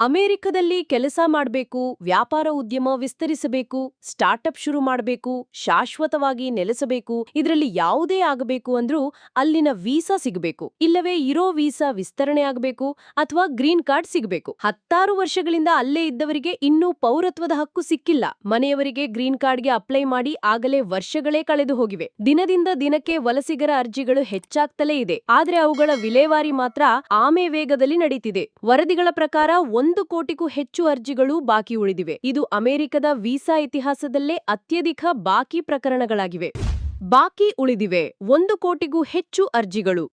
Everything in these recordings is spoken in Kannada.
ಅಮೆರಿಕದಲ್ಲಿ ಕೆಲಸ ಮಾಡಬೇಕು, ವ್ಯಾಪಾರ ಉದ್ಯಮ ವಿಸ್ತರಿಸಬೇಕು, ಸ್ಟಾರ್ಟ್ಅಪ್ ಶುರು ಮಾಡಬೇಕು, ಶಾಶ್ವತವಾಗಿ ನೆಲೆಸಬೇಕು, ಇದರಲ್ಲಿ ಯಾವುದೇ ಆಗಬೇಕು ಅಂದ್ರೂ ಅಲ್ಲಿನ ವೀಸಾ ಸಿಗಬೇಕು. ಇಲ್ಲವೇ ಇರೋ ವೀಸಾ ವಿಸ್ತರಣೆ ಆಗಬೇಕು ಅಥವಾ ಗ್ರೀನ್ ಕಾರ್ಡ್ ಸಿಗಬೇಕು. ಹತ್ತಾರು ವರ್ಷಗಳಿಂದ ಅಲ್ಲೇ ಇದ್ದವರಿಗೆ ಇನ್ನೂ ಪೌರತ್ವದ ಹಕ್ಕು ಸಿಕ್ಕಿಲ್ಲ. ಮನೆಯವರಿಗೆ ಗ್ರೀನ್ ಕಾರ್ಡ್ಗೆ ಅಪ್ಲೈ ಮಾಡಿ ಆಗಲೇ ವರ್ಷಗಳೇ ಕಳೆದು ಹೋಗಿವೆ. ದಿನದಿಂದ ದಿನಕ್ಕೆ ವಲಸಿಗರ ಅರ್ಜಿಗಳು ಹೆಚ್ಚಾಗ್ತಲೇ ಇದೆ. ಆದ್ರೆ ಅವುಗಳ ವಿಲೇವಾರಿ ಮಾತ್ರ ಆಮೆ ವೇಗದಲ್ಲಿ ನಡೀತಿದೆ. ವರದಿಗಳ ಪ್ರಕಾರ ಒಂದು ಕೋಟಿಗೂ ಹೆಚ್ಚು ಅರ್ಜಿಗಳು ಬಾಕಿ ಉಳಿದಿವೆ. ಇದು ಅಮೆರಿಕದ ವೀಸಾ ಇತಿಹಾಸದಲ್ಲೇ ಅತ್ಯಧಿಕ ಬಾಕಿ ಪ್ರಕರಣಗಳಾಗಿವೆ. ಬಾಕಿ ಉಳಿದಿವೆ. ಒಂದು ಕೋಟಿಗೂ ಹೆಚ್ಚು ಅರ್ಜಿಗಳು.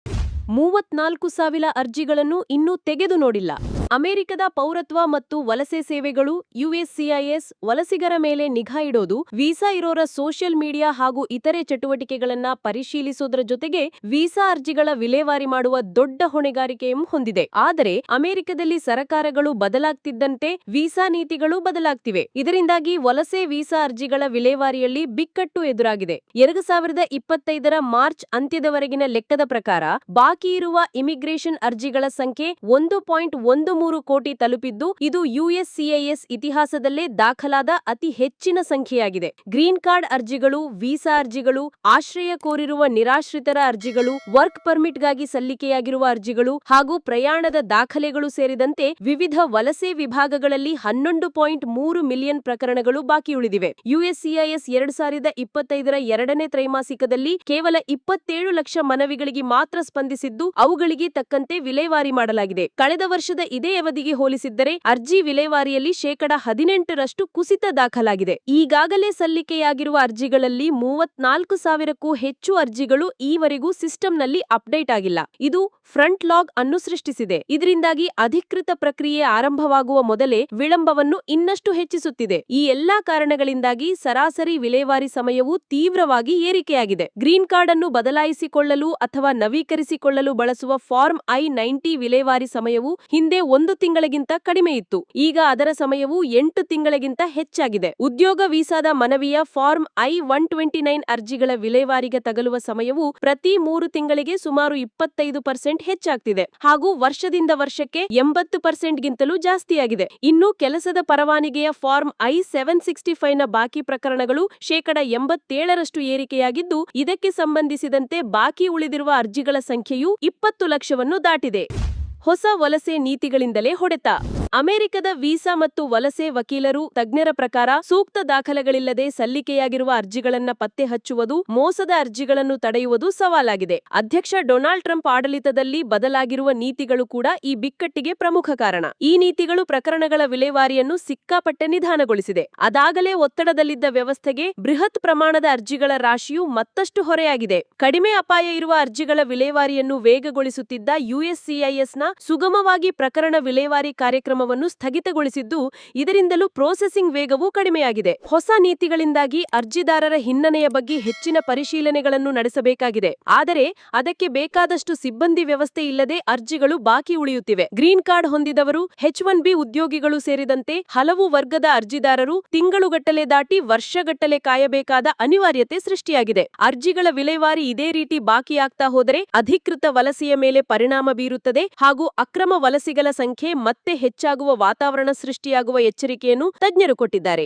ಮೂವತ್ನಾಲ್ಕು ಸಾವಿರ ಅರ್ಜಿಗಳನ್ನು ಇನ್ನೂ ತೆಗೆದು ನೋಡಿಲ್ಲ. ಅಮೆರಿಕದ ಪೌರತ್ವ ಮತ್ತು ವಲಸೆ ಸೇವೆಗಳು ಯುಎಸ್ಸಿಐಎಸ್ ವಲಸಿಗರ ಮೇಲೆ ನಿಗಾ ಇಡೋದು, ವೀಸಾ ಇರೋರ ಸೋಷಿಯಲ್ ಮೀಡಿಯಾ ಹಾಗೂ ಇತರೆ ಚಟುವಟಿಕೆಗಳನ್ನ ಪರಿಶೀಲಿಸೋದ್ರ ಜೊತೆಗೆ ವೀಸಾ ಅರ್ಜಿಗಳ ವಿಲೇವಾರಿ ಮಾಡುವ ದೊಡ್ಡ ಹೊಣೆಗಾರಿಕೆಯನ್ನು ಹೊಂದಿದೆ. ಆದರೆ, ಅಮೆರಿಕದಲ್ಲಿ ಸರಕಾರಗಳು ಬದಲಾಗ್ತಿದ್ದಂತೆ ವೀಸಾ ನೀತಿಗಳು ಬದಲಾಗ್ತಿವೆ. ಇದರಿಂದಾಗಿ ವಲಸೆ ವೀಸಾ ಅರ್ಜಿಗಳ ವಿಲೇವಾರಿಯಲ್ಲಿ ಬಿಕ್ಕಟ್ಟು ಎದುರಾಗಿದೆ. ಎರಡು ಸಾವಿರದ ಇಪ್ಪತ್ತೈದರ ಮಾರ್ಚ್ ಅಂತ್ಯದವರೆಗಿನ ಲೆಕ್ಕದ ಪ್ರಕಾರ, ಬಾಕಿ ಇರುವ ಇಮಿಗ್ರೇಷನ್ ಅರ್ಜಿಗಳ ಸಂಖ್ಯೆ ಒಂದು ಪಾಯಿಂಟ್ ಒಂದು ಮೂರು ಕೋಟಿ ತಲುಪಿದ್ದು, ಇದು ಯುಎಸ್ಸಿಐಎಸ್ ಇತಿಹಾಸದಲ್ಲೇ ದಾಖಲಾದ ಅತಿ ಹೆಚ್ಚಿನ ಸಂಖ್ಯೆಯಾಗಿದೆ. ಗ್ರೀನ್ ಕಾರ್ಡ್ ಅರ್ಜಿಗಳು, ವೀಸಾ ಅರ್ಜಿಗಳು, ಆಶ್ರಯ ಕೋರಿರುವ ನಿರಾಶ್ರಿತರ ಅರ್ಜಿಗಳು, ವರ್ಕ್ ಪರ್ಮಿಟ್ಗಾಗಿ ಸಲ್ಲಿಕೆಯಾಗಿರುವ ಅರ್ಜಿಗಳು ಹಾಗೂ ಪ್ರಯಾಣದ ದಾಖಲೆಗಳು ಸೇರಿದಂತೆ ವಿವಿಧ ವಲಸೆ ವಿಭಾಗಗಳಲ್ಲಿ ಹನ್ನೊಂದು ಪಾಯಿಂಟ್ ಮೂರು ಮಿಲಿಯನ್ ಪ್ರಕರಣಗಳು ಬಾಕಿ ಉಳಿದಿವೆ ಯುಎಸ್ಸಿಐಎಸ್ ಎರಡ್ ಸಾವಿರದ ಇಪ್ಪತ್ತೈದರ ಎರಡನೇ ತ್ರೈಮಾಸಿಕದಲ್ಲಿ ಕೇವಲ ಇಪ್ಪತ್ತೇಳು ಲಕ್ಷ ಮನವಿಗಳಿಗೆ ಮಾತ್ರ ಸ್ಪಂದಿಸಿದ್ದು, ಅವುಗಳಿಗೆ ತಕ್ಕಂತೆ ವಿಲೇವಾರಿ ಮಾಡಲಾಗಿದೆ. ಕಳೆದ ವರ್ಷದ ಇದೇ ಅವಧಿಗೆ ಹೋಲಿಸಿದ್ದರೆ ಅರ್ಜಿ ವಿಲೇವಾರಿಯಲ್ಲಿ ಶೇಕಡ ಹದಿನೆಂಟರಷ್ಟು ಕುಸಿತ ದಾಖಲಾಗಿದೆ. ಈಗಾಗಲೇ ಸಲ್ಲಿಕೆಯಾಗಿರುವ ಅರ್ಜಿಗಳಲ್ಲಿ ಮೂವತ್ನಾಲ್ಕು ಸಾವಿರಕ್ಕೂ ಹೆಚ್ಚು ಅರ್ಜಿಗಳು ಈವರೆಗೂ ಸಿಸ್ಟಂನಲ್ಲಿ ಅಪ್ಡೇಟ್ ಆಗಿಲ್ಲ. ಇದು ಫ್ರಂಟ್ ಲಾಗ್ ಅನ್ನು ಸೃಷ್ಟಿಸಿದೆ. ಇದರಿಂದಾಗಿ ಅಧಿಕೃತ ಪ್ರಕ್ರಿಯೆ ಆರಂಭವಾಗುವ ಮೊದಲೇ ವಿಳಂಬವನ್ನು ಇನ್ನಷ್ಟು ಹೆಚ್ಚಿಸುತ್ತಿದೆ. ಈ ಎಲ್ಲಾ ಕಾರಣಗಳಿಂದಾಗಿ ಸರಾಸರಿ ವಿಲೇವಾರಿ ಸಮಯವು ತೀವ್ರವಾಗಿ ಏರಿಕೆಯಾಗಿದೆ. ಗ್ರೀನ್ ಕಾರ್ಡ್ ಅನ್ನು ಬದಲಾಯಿಸಿಕೊಳ್ಳಲು ಅಥವಾ ನವೀಕರಿಸಿಕೊಳ್ಳಲು ಬಳಸುವ ಫಾರ್ಮ್ ಐ ನೈಂಟಿ ವಿಲೇವಾರಿ ಸಮಯವು ಹಿಂದೆ ಒಂದು ತಿಂಗಳಿಗಿಂತ ಕಡಿಮೆ ಇತ್ತು. ಈಗ ಅದರ ಸಮಯವು ಎಂಟು ತಿಂಗಳಿಗಿಂತ ಹೆಚ್ಚಾಗಿದೆ. ಉದ್ಯೋಗ ವೀಸಾದ ಮನವಿಯ form I one twenty nine ಅರ್ಜಿಗಳ ವಿಲೇವಾರಿಗೆ ತಗಲುವ ಸಮಯವು ಪ್ರತಿ ಮೂರು ತಿಂಗಳಿಗೆ ಸುಮಾರು ಇಪ್ಪತ್ತೈದು ಪರ್ಸೆಂಟ್ ಹೆಚ್ಚಾಗ್ತಿದೆ. ಹಾಗೂ ವರ್ಷದಿಂದ ವರ್ಷಕ್ಕೆ ಎಂಬತ್ತು ಪರ್ಸೆಂಟ್ಗಿಂತಲೂ ಜಾಸ್ತಿಯಾಗಿದೆ. ಇನ್ನು ಕೆಲಸದ ಪರವಾನಿಗೆಯ ಫಾರ್ಮ್ ಐ ಸೆವೆನ್ ಸಿಕ್ಸ್ಟಿ ಫೈವ್ನ ಬಾಕಿ ಪ್ರಕರಣಗಳು ಶೇಕಡ ಎಂಬತ್ತೇಳರಷ್ಟು ಏರಿಕೆಯಾಗಿದ್ದು, ಇದಕ್ಕೆ ಸಂಬಂಧಿಸಿದಂತೆ ಬಾಕಿ ಉಳಿದಿರುವ ಅರ್ಜಿಗಳ ಸಂಖ್ಯೆಯು ಇಪ್ಪತ್ತು ಲಕ್ಷವನ್ನು ದಾಟಿದೆ. ಹೊಸ ವಲಸೆ ನೀತಿಗಳಿಂದಲೇ ಹೊಡೆತ. ಅಮೆರಿಕದ ವೀಸಾ ಮತ್ತು ವಲಸೆ ವಕೀಲರು ತಜ್ಞರ ಪ್ರಕಾರ ಸೂಕ್ತ ದಾಖಲೆಗಳಿಲ್ಲದೆ ಸಲ್ಲಿಕೆಯಾಗಿರುವ ಅರ್ಜಿಗಳನ್ನ ಪತ್ತೆ ಹಚ್ಚುವುದು, ಮೋಸದ ಅರ್ಜಿಗಳನ್ನು ತಡೆಯುವುದು ಸವಾಲಾಗಿದೆ. ಅಧ್ಯಕ್ಷ ಡೊನಾಲ್ಡ್ ಟ್ರಂಪ್ ಆಡಳಿತದಲ್ಲಿ ಬದಲಾಗಿರುವ ನೀತಿಗಳು ಕೂಡ ಈ ಬಿಕ್ಕಟ್ಟಿಗೆ ಪ್ರಮುಖ ಕಾರಣ. ಈ ನೀತಿಗಳು ಪ್ರಕರಣಗಳ ವಿಲೇವಾರಿಯನ್ನು ಸಿಕ್ಕಾಪಟ್ಟೆ ನಿಧಾನಗೊಳಿಸಿದೆ. ಅದಾಗಲೇ ಒತ್ತಡದಲ್ಲಿದ್ದ ವ್ಯವಸ್ಥೆಗೆ ಬೃಹತ್ ಪ್ರಮಾಣದ ಅರ್ಜಿಗಳ ರಾಶಿಯು ಮತ್ತಷ್ಟು ಹೊರೆಯಾಗಿದೆ. ಕಡಿಮೆ ಅಪಾಯ ಇರುವ ಅರ್ಜಿಗಳ ವಿಲೇವಾರಿಯನ್ನು ವೇಗಗೊಳಿಸುತ್ತಿದ್ದ ಯುಎಸ್ಸಿಐಎಸ್ನ ಸುಗಮವಾಗಿ ಪ್ರಕರಣ ವಿಲೇವಾರಿ ಕಾರ್ಯಕ್ರಮವನ್ನು ಸ್ಥಗಿತಗೊಳಿಸಿದ್ದು, ಇದರಿಂದಲೂ ಪ್ರೋಸೆಸಿಂಗ್ ವೇಗವೂ ಕಡಿಮೆಯಾಗಿದೆ. ಹೊಸ ನೀತಿಗಳಿಂದಾಗಿ ಅರ್ಜಿದಾರರ ಹಿನ್ನನೆಯ ಬಗ್ಗೆ ಹೆಚ್ಚಿನ ಪರಿಶೀಲನೆಗಳನ್ನು ನಡೆಸಬೇಕಾಗಿದೆ. ಆದರೆ, ಅದಕ್ಕೆ ಬೇಕಾದಷ್ಟು ಸಿಬ್ಬಂದಿ ವ್ಯವಸ್ಥೆ ಇಲ್ಲದೆ ಅರ್ಜಿಗಳು ಬಾಕಿ ಉಳಿಯುತ್ತಿವೆ. ಗ್ರೀನ್ ಕಾರ್ಡ್ ಹೊಂದಿದವರು ಎಚ್ ಒನ್ ಬಿ ಉದ್ಯೋಗಿಗಳು ಸೇರಿದಂತೆ ಹಲವು ವರ್ಗದ ಅರ್ಜಿದಾರರು ತಿಂಗಳುಗಟ್ಟಲೆ ದಾಟಿ ವರ್ಷಗಟ್ಟಲೆ ಕಾಯಬೇಕಾದ ಅನಿವಾರ್ಯತೆ ಸೃಷ್ಟಿಯಾಗಿದೆ. ಅರ್ಜಿಗಳ ವಿಲೇವಾರಿ ಇದೇ ರೀತಿ ಬಾಕಿಯಾಗ್ತಾ ಹೋದರೆ ಅಧಿಕೃತ ವಲಸೆಯ ಮೇಲೆ ಪರಿಣಾಮ ಬೀರುತ್ತದೆ ಹಾಗೂ ಅಕ್ರಮ ವಲಸಿಗಳ ಸಂಖ್ಯೆ ಮತ್ತೆ ಹೆಚ್ಚಾಗುವ ವಾತಾವರಣ ಸೃಷ್ಟಿಯಾಗುವ ಎಚ್ಚರಿಕೆಯನ್ನು ತಜ್ಞರು ಕೊಟ್ಟಿದ್ದಾರೆ.